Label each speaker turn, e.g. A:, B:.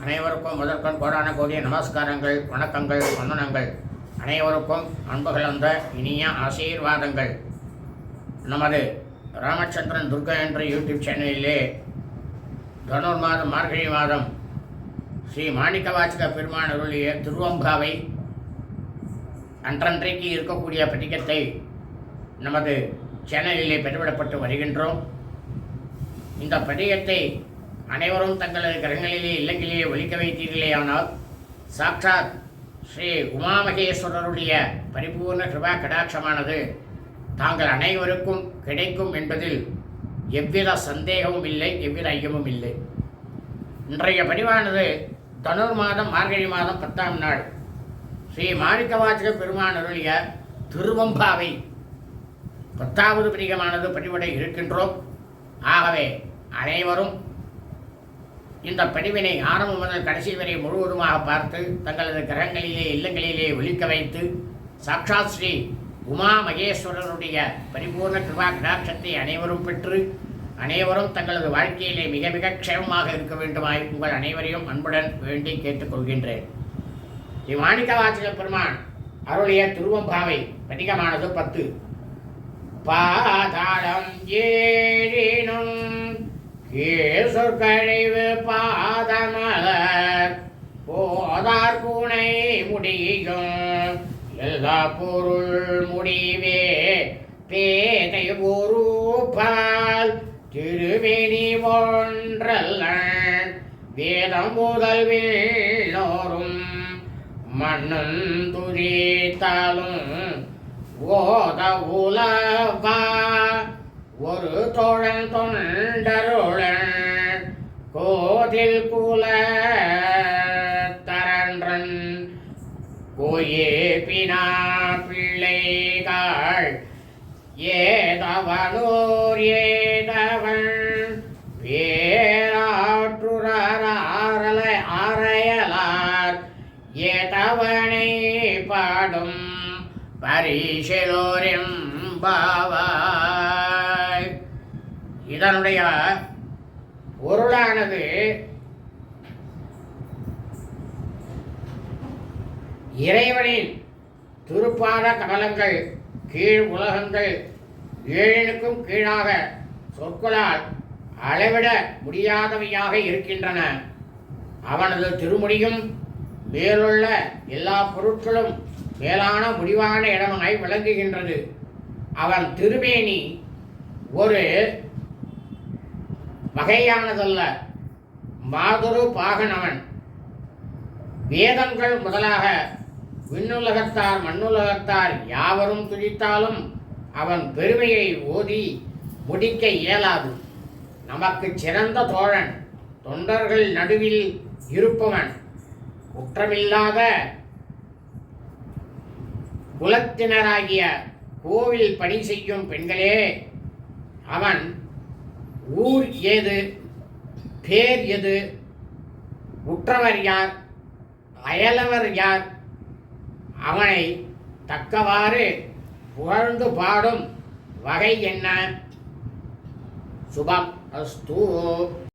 A: அனைவருக்கும் முதற்கண் கோடான கோடிய நமஸ்காரங்கள் வணக்கங்கள் வந்தனங்கள். அனைவருக்கும் அன்பு கலந்த இனிய ஆசீர்வாதங்கள். நமது ராமச்சந்திரன் துர்கா என்ற யூடியூப் சேனலிலே தனுர் மாதம் மார்கழி மாதம் ஸ்ரீ மாணிக்கவாச்சக பெருமான் அருளிய திருவம்பாவை அன்றன்றைக்கு இருக்கக்கூடிய பதிக்கத்தை நமது சேனலிலே பெற்றுவிடப்பட்டு வருகின்றோம். இந்த பதிகத்தை அனைவரும் தங்களது கரங்களிலே இல்லங்களிலே ஒழிக்க வைத்தீர்களேயானால் சாக்ஷாத் ஸ்ரீ உமாமகேஸ்வரருடைய பரிபூர்ண கிருபா கடாட்சமானது தாங்கள் அனைவருக்கும் கிடைக்கும் என்பதில் எவ்வித சந்தேகமும் இல்லை எவ்வித ஐயமும் இல்லை. இன்றைய பதிவானது தனுர் மாதம் மார்கழி மாதம் பத்தாம் நாள். ஸ்ரீ மாணிக்கவாச்சக பெருமான் அருளிய திருவம்பாவை பத்தாவது பிரிகமானது பதிவிட இருக்கின்றோம். ஆகவே அனைவரும் இந்த பிரிவினை ஆரம்பம் முதல் கடைசி வரை முழுவதுமாக பார்த்து தங்களது கிரகங்களிலே இல்லங்களிலே ஒழிக்க வைத்து சாக்ஷாத் ஸ்ரீ உமா மகேஸ்வரருடைய பரிபூர்ண கிருபா கடாட்சத்தை அனைவரும் பெற்று அனைவரும் தங்களது வாழ்க்கையிலே மிக மிக க்ஷேமமாக இருக்க வேண்டுமாய் உங்கள் அனைவரையும் அன்புடன் வேண்டி கேட்டுக்கொள்கின்றேன். ஸ்ரீ வாசக பெருமான் அருளிய திருவம்பாவை பதிகமானது பத்து. பாதாளம் ஏ கேசொற்கழிவு பாதமலர் போதார் பூனை முடியும். எல்லா பொருள் முடிவே பேதை பொறுப்பால் திருவேணி ஒன்றல்ல வேதம் முதல் வேணோரும் மண்ணும் துரித்தாலும் ஓத உலவா ஒரு தோழன் தொண்டருளன் கோதில் கூல தரன்றன். கோயே பினா பிள்ளைகள் ஏதவனூர் ஏதவன். பேராற்றுறாரலை அறையலார் ஏதவனை பாடும் பரிசிலோரின் பாவா இதனுடைய பொருளானது இறைவனின் துருப்பாத கமலங்கள் கீழ் உலகங்கள் ஏழனுக்கும் கீழாக சொற்களால் அளவிட முடியாதவையாக இருக்கின்றன. அவனது திருமுடியும் மேலுள்ள எல்லா பொருட்களும் மேலான முடிவான இடமாய் விளங்குகின்றது. அவன் திருமேனி ஒரு வகையானதல்ல மாதுரு பாகனவன். வேதங்கள் முதலாக விண்ணுலகத்தார் மண்ணுலகத்தார் யாவரும் துதித்தாலும் அவன் பெருமையை ஓதி முடிக்க இயலாது. நமக்கு சிறந்த தோழன் தொண்டர்கள் நடுவில் இருப்பவன் குற்றமில்லாத குலத்தினராகிய கோவில் பணி செய்யும் பெண்களே அவன் ஊர் ஏது பேர் எது உற்றவர் யார் அயலவர் யார் அவனை தக்கவாறு புகழ்ந்து பாடும் வகை என்ன? சுபம் அஸ்து.